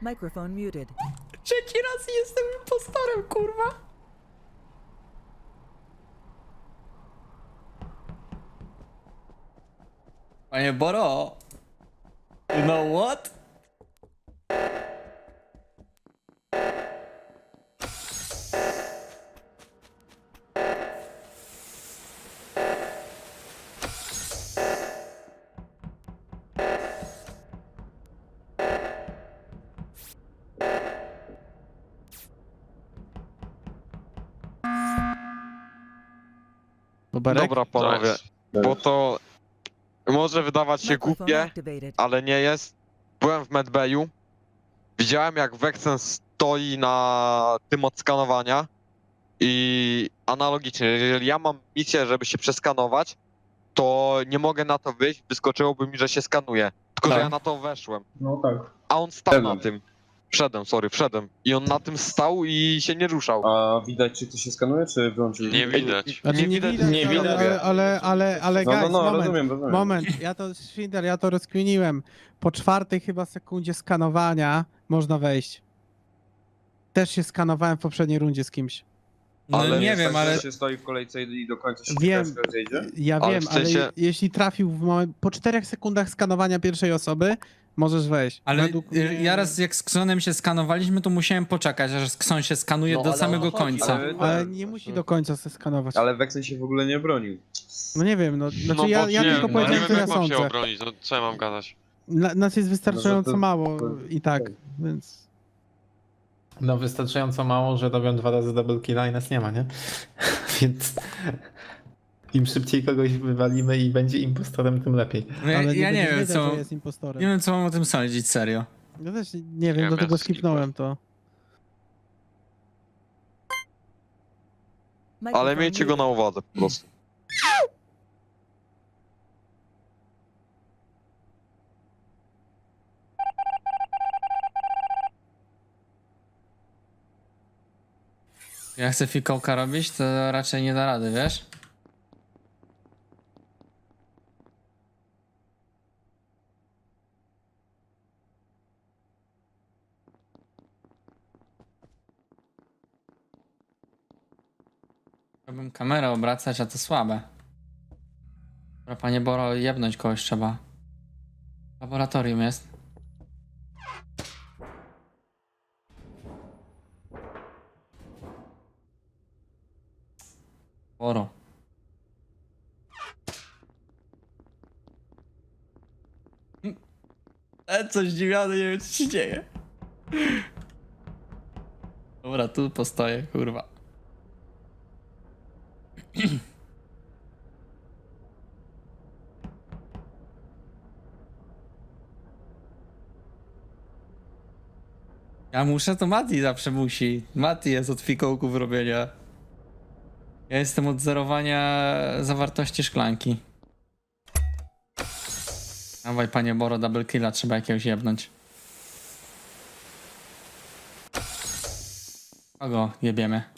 Microphone muted. Trzeci raz jestem impostorem, kurwa. Panie Boro, you know what? Dobra, panowie, bo to może wydawać się głupie, ale nie jest. Byłem w Medbayu, widziałem jak Vexen stoi na tym od skanowania i analogicznie, jeżeli ja mam misję, żeby się przeskanować, to nie mogę na to wyjść, wyskoczyłoby mi, że się skanuje. Tylko, że Tak. ja na to weszłem. No tak. A on stał na tym. Wszedłem, sorry, wszedłem. I on na tym stał i się nie ruszał. A widać, czy to się skanuje, czy wyłączyli? Nie widać. Znaczy nie, widać, nie ale, widać. ale, ale, ale, ale No, guys, no, no, moment, rozumiem, rozumiem. moment, ja to, Schwindel, ja to rozkminiłem. Po czwartej chyba sekundzie skanowania można wejść. Też się skanowałem w poprzedniej rundzie z kimś. No Ale nie jest wiem, tak, że ale się stoi w kolejce i do końca się Wiem. czeka? Ja Ale wiem, w sensie- ale je- jeśli trafił w moment, po czterech sekundach skanowania pierwszej osoby, możesz wejść. Ale Według y, mnie- ja raz jak z Ksonem się skanowaliśmy, to musiałem poczekać, aż Kson się skanuje No, do ale samego chodzi? końca. Ale- Ale tak, nie musi do końca się skanować. Ale Wexen się w ogóle nie bronił. No nie wiem, no, znaczy no ja, bo ja nie, tylko no, powiedziałem, nie co wiem, ja jak mam się sądzę. obronić, no co ja mam gadać? Na, nas jest wystarczająco to- mało i tak, więc... No wystarczająco mało, że robią dwa razy double killa i nas nie ma, nie? Więc im szybciej kogoś wywalimy i będzie impostorem, tym lepiej. No ja, ale ja nie wiem, wiedział, co, że jest impostorem. nie wiem, co mam o tym sądzić, serio. Ja też nie wiem, wiem, dlatego ja skipnąłem to. Ale miejcie go na uwadze po prostu. Ja chcę fikołka robić, to raczej nie da rady, wiesz? Chciałbym kamerę obracać, a to słabe. Dobra, panie Boro, jebnąć kogoś trzeba. Laboratorium jest. Boro. E, coś zdziwiony, nie wiem co się dzieje. Dobra, tu postoję, kurwa. Ja muszę, to Mati zawsze musi. Mati jest od fikołków robienia. Ja jestem od zerowania zawartości szklanki. Dawaj, panie Boro, double killa, trzeba jakiegoś jebnąć. Kogo jebiemy?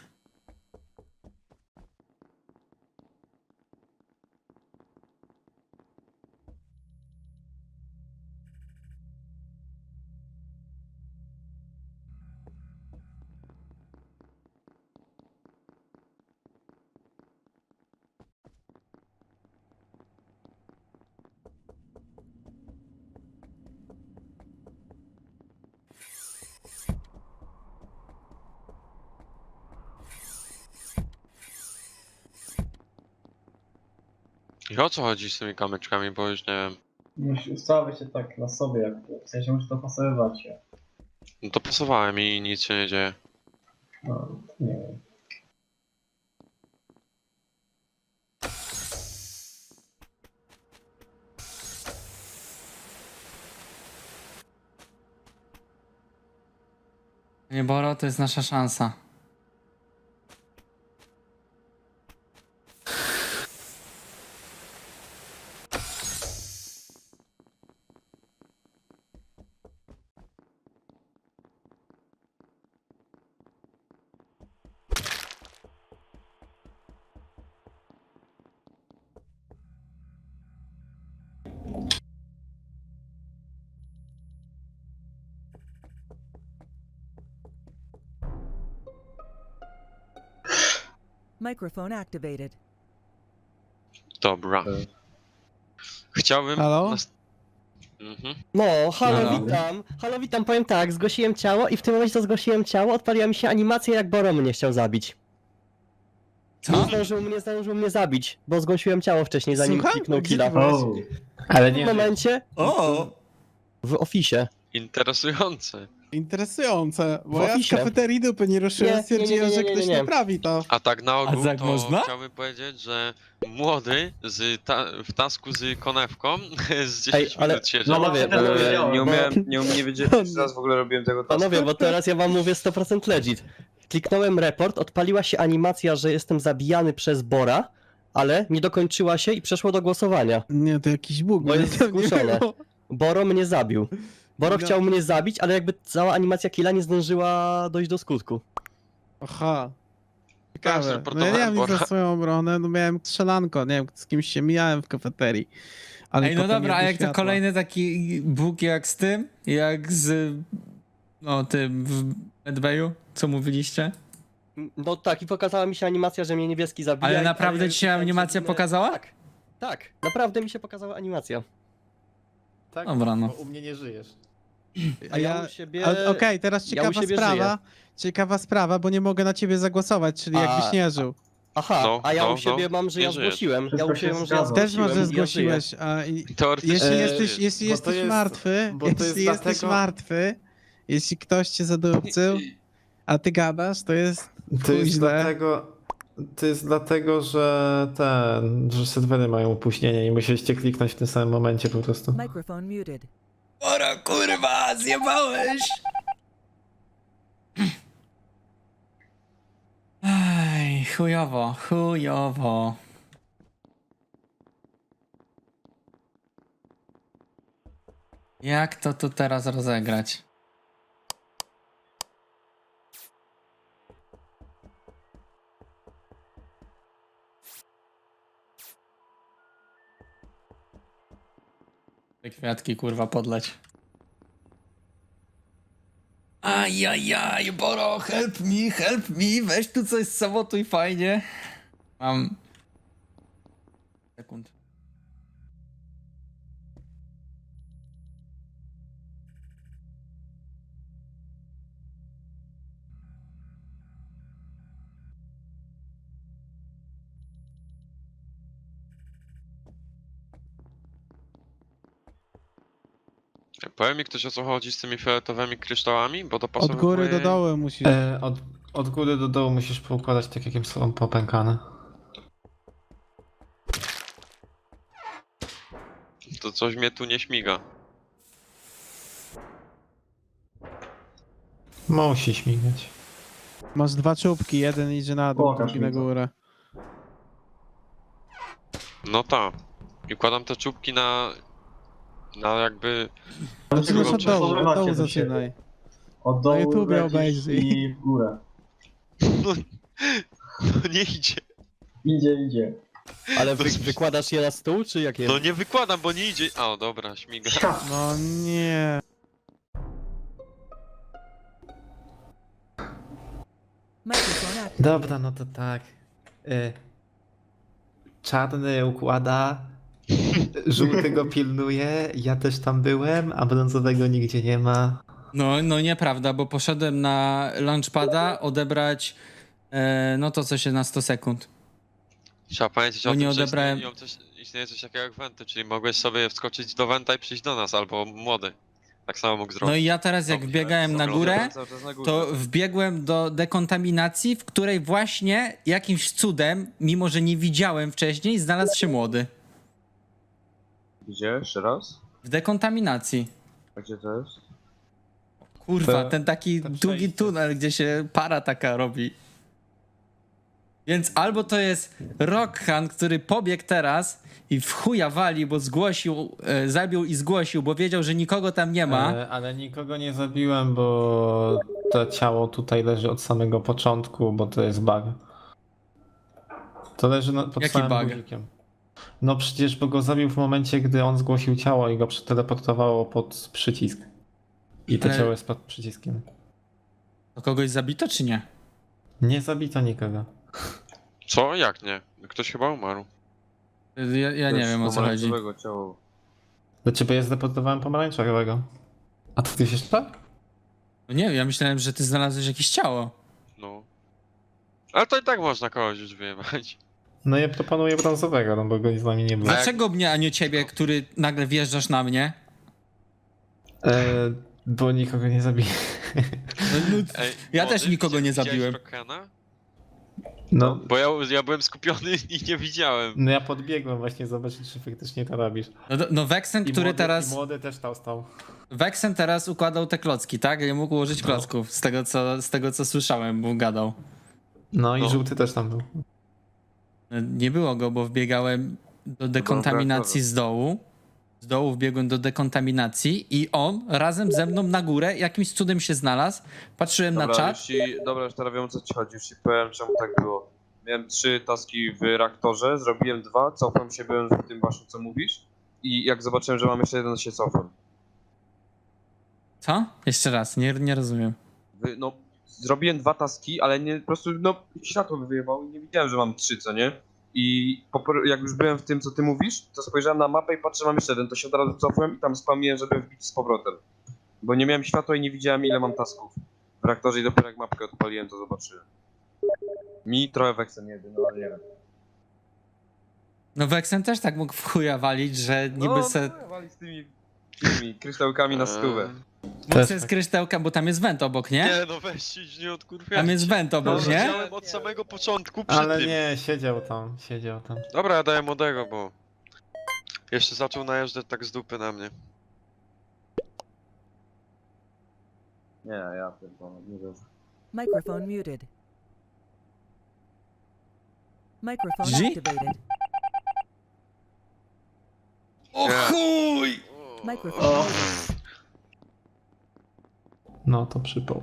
I o co chodzi z tymi kamyczkami, bo już nie wiem. Musi ustawić się tak na sobie, jak w sensie musi to pasowywać się. No to pasowałem i nic się nie dzieje. No, nie wiem. Panie Boro, to jest nasza szansa. Microphone activated. Dobra. Chciałbym... Halo? nas- Mhm. No, halo, Halo. witam. Halo, witam, powiem tak, zgłosiłem ciało i w tym momencie, co zgłosiłem ciało, odpaliła mi się animacja, jak Boro mnie chciał zabić. Nie Co? zdążył mnie, zdążył mnie zabić, bo zgłosiłem ciało wcześniej, zanim Słucham? kliknął Gdzie killa. ty byłeś? Ale W nie. tym momencie O! w ofisie. Interesujące. Interesujące, bo W ja z ofisie. kafeterii dupy nie ruszyłem, Nie, nie, stwierdziłem, nie, nie, że nie, ktoś nie. naprawi to. A tak na ogół, tak to można? chciałbym powiedzieć, że młody z ta w tasku z konewką z 10 Ej, ale- minut siedział. no Panowie, nie umiałem, nie, nie wiedziałem, że zaraz w ogóle robiłem tego taska. Panowie, bo teraz ja wam mówię 100% legit. Kliknąłem report, odpaliła się animacja, że jestem zabijany przez Bora, ale nie dokończyła się i przeszło do głosowania. Nie, to jakiś bóg. Bo jest zgłuszone. Boro mnie zabił. Boro No. chciał mnie zabić, ale jakby cała animacja killa nie zdążyła dojść do skutku. Aha. Ciekawe. No ja nie nic Bora. za swoją obronę, no miałem strzelanko, nie wiem, z kimś się mijałem w kafeterii. Ale Ej, no potem dobra, a nie jak to światła. kolejny taki bóg jak z tym? Jak z... No, tym w Medbayu? Co mówiliście? No tak, i pokazała mi się animacja, że mnie niebieski zabija. Ale i- naprawdę ja ci się animacja pokazała? Tak, tak, naprawdę mi się pokazała animacja. Tak, Dobra, no. bo u mnie nie żyjesz. A ja u siebie... Okej, teraz ja u ciekawa siebie sprawa. Ciekawa sprawa, bo nie mogę na ciebie zagłosować, czyli A- jakbyś nie żył. Aha, No, a ja no, u siebie no, mam, że ja żyjesz. zgłosiłem. Ja Wszystko u siebie się mam, że ja zgadza. Też zgłosiłem może i ja żyję. zgłosiłeś, a i, Teoretycznie jeśli Eee, jesteś, jeśli bo to jesteś jest- martwy, bo to jest jeśli jesteś dlatego- martwy, jeśli ktoś cię zadupcył, a ty gadasz, to jest To jest dlatego, to jest dlatego, że ten, że serwery mają opóźnienie i musieliście kliknąć w tym samym momencie po prostu. Microphone muted. Ora, kurwa, zjebałeś! Ej, chujowo, chujowo. Jak to tu teraz rozegrać? Kwiatki kurwa podleć. Ajajaj, Boro, help me, help me, weź tu coś sabotuj fajnie. Mam... Sekund. Powie mi ktoś o co chodzi z tymi fioletowymi kryształami, bo to od pasuje góry do dołu musisz. E, od, od góry do dołu musisz poukładać tak, jakim są popękane. To coś mnie tu nie śmiga. Musi śmigać. Masz dwa czubki, jeden idzie na dół, Pokaż drugi mi na to. górę. No tak. I kładam te czubki na... Na jakby... Zaczynasz tego od dołu, od przesuwacie dołu do siebie. zaczynaj. Od dołu YouTubie lecisz obejrzyj. i w górę. No, no nie idzie. Idzie, idzie. Ale wy, wykładasz je na stół, czy jakie? No nie wykładam, bo nie idzie. A, dobra, śmiga. No nie. Microphone activated. Dobra, no to tak. Y, czarny układa, żółty go pilnuje, ja też tam byłem, a brązowego nigdzie nie ma. No, no nieprawda, bo poszedłem na launchpada odebrać e, no to co się na 100 sekund. Trzeba pamiętać Bo o nie tym, że odebrałem- istnieje, coś, istnieje coś takiego jak wenty, czyli mogłeś sobie wskoczyć do wenta i przyjść do nas, albo młody. Tak samo mógł zrobić. No i ja teraz jak Dobrze, wbiegałem na dobrze. górę, Cały czas na górze. to wbiegłem do dekontaminacji, w której właśnie jakimś cudem, mimo że nie widziałem wcześniej, znalazł się młody. Gdzie? Jeszcze raz? W dekontaminacji. A gdzie to jest? Kurwa, To- ten taki to długi przejście. tunel, gdzie się para taka robi. Więc albo to jest Rockhan, który pobiegł teraz i w chuja wali, bo zgłosił, e, zabił i zgłosił, bo wiedział, że nikogo tam nie ma. E, ale nikogo nie zabiłem, bo to ciało tutaj leży od samego początku, bo to jest bug. To leży na, pod Jaki samym bug? guzikiem. No przecież, bo go zabił w momencie, gdy on zgłosił ciało i go przeteleportowało pod przycisk. I to Ale- ciało jest pod przyciskiem. To kogoś zabito czy nie? Nie zabito nikogo. Co? Jak nie? Ktoś chyba umarł. Ja, ja nie wiem o co chodzi. ciało. Do ciebie ja zdeportowałem pomarańczowego. A ty ktoś jeszcze? No nie wiem, ja myślałem, że ty znalazłeś jakieś ciało. No. Ale to i tak można kogoś już wyjebać. No ja proponuję brązowego, no bo go z nami nie było. Dlaczego mnie, a nie ciebie, który nagle wjeżdżasz na mnie? E, bo nikogo nie zabiję. No, no, Ej, Ja młody, też nikogo nie widziałeś zabiłem. No, Bo ja, ja byłem skupiony i nie widziałem. no ja podbiegłem właśnie zobaczyć, czy faktycznie to robisz. no, no Wexen, I który młody, teraz... I młody też tam stał. Wexen teraz układał te klocki, tak? Nie mógł ułożyć No. klocków, z tego co, z tego co słyszałem, bo gadał. No i No. żółty też tam był. Nie było go, bo wbiegałem do dekontaminacji z dołu. Z dołu wbiegłem do dekontaminacji i on razem ze mną na górę jakimś cudem się znalazł. Patrzyłem na Dobra, czat. już ci, dobra, już teraz wiem o co ci chodzi, już ci powiem czemu tak było. Miałem trzy taski w reaktorze, zrobiłem dwa, cofłem się, byłem w tym właśnie co mówisz i jak zobaczyłem, że mam jeszcze jeden, to się cofłem. Co? Jeszcze raz, nie, nie rozumiem. Wy, no, zrobiłem dwa taski, ale nie, po prostu, no, światło by wyjebało i nie widziałem, że mam trzy, co nie? I po, jak już byłem w tym, co ty mówisz, to spojrzałem na mapę i patrzę, mam jeszcze jeden, to się od razu cofłem i tam spamiłem, żeby wbić z powrotem. Bo nie miałem światła i nie widziałem, ile mam tasków w reaktorze i dopiero jak mapkę odpaliłem, to zobaczyłem. Mi trochę weksen jeden, no ale nie wiem. No Wexen też tak mógł w chuja walić, że niby no, se... No, wali z tymi, tymi kryształkami na stówę. Też tak. z kryształka, bo tam jest went obok, nie? Nie no weź się nie odkurwiajcie. Tam jest went obok, No, nie? widziałem od samego początku przy Ale tym. nie, siedział tam, siedział tam. Dobra, ja daję młodego, bo... Jeszcze zaczął najeżdżać tak z dupy na mnie. Nie, ja pierdolę, nie wiem. Microphone muted. Microphone activated. O chuj! Microphone O. muted. No to przypał.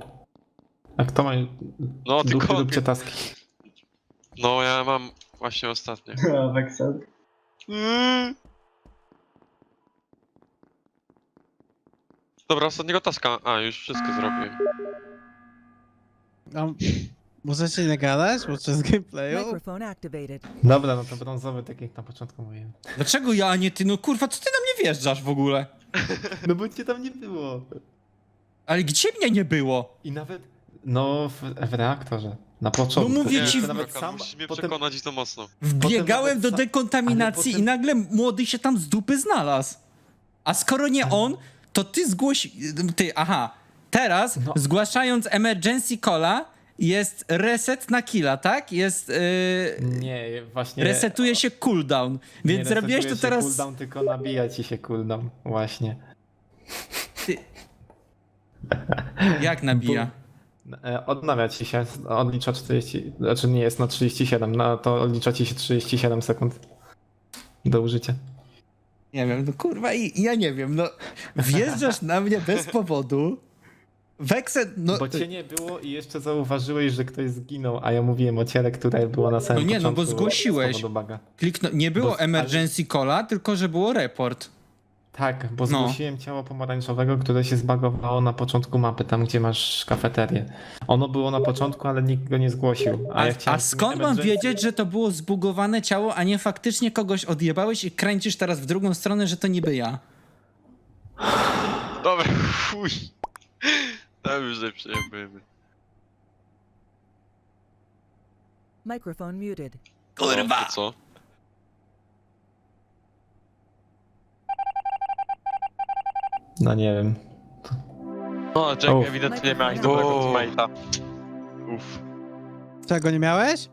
A kto ma No ty dupy kopię. róbcie taski? No ja mam właśnie ostatnie. Weksel. Mm. Dobra, ostatniego taska. A, już wszystko zrobiłem. A możecie nie gadać podczas gameplayu? Microphone activated. Dobra, no to brązowy, tak jak na początku mówiłem. Dlaczego ja, a nie ty? No kurwa, co ty na mnie wjeżdżasz w ogóle? No bo cię tam nie było. Ale gdzie mnie nie było? I nawet, no w, w reaktorze, na początku. No mówię Nie, ci, to w- nawet sam, musisz mnie potem, przekonać i to mocno. Wbiegałem nawet do sa- dekontaminacji ale potem- i nagle młody się tam z dupy znalazł. A skoro nie on, to ty zgłoś... Ty, aha. Teraz, No. zgłaszając emergency calla, jest reset na killa, tak? Jest... Yy, Nie, właśnie... resetuje się cooldown. Więc zrobiłeś to resetuje się teraz... cooldown, tylko nabija ci się cooldown, właśnie. Jak nabija? E, Odnawia ci się, odlicza 40, znaczy nie jest na 37, no to odlicza ci się 37 sekund do użycia. Nie wiem, no kurwa, i ja nie wiem, no wjeżdżasz na mnie bez powodu. Weksen, no... Bo cię nie było i jeszcze zauważyłeś, że ktoś zginął, a ja mówiłem o ciele, które było na samym No nie, no bo zgłosiłeś. Klikno... Nie było Bo- emergency calla, tylko że było report. Tak, bo No. zgłosiłem ciało pomarańczowego, które się zbagowało na początku mapy, tam gdzie masz kafeterię. Ono było na początku, ale nikt go nie zgłosił. A, A, ja a skąd mam emergency- wiedzieć, że to było zbugowane ciało, a nie faktycznie kogoś odjebałeś i kręcisz teraz w drugą stronę, że to niby ja? Dobra, już nie przejmujemy. Microphone muted. To co? No nie wiem. No, Jack Uff. ewidentnie miałeś dobrego teammate'a. Uff. Czego nie miałeś?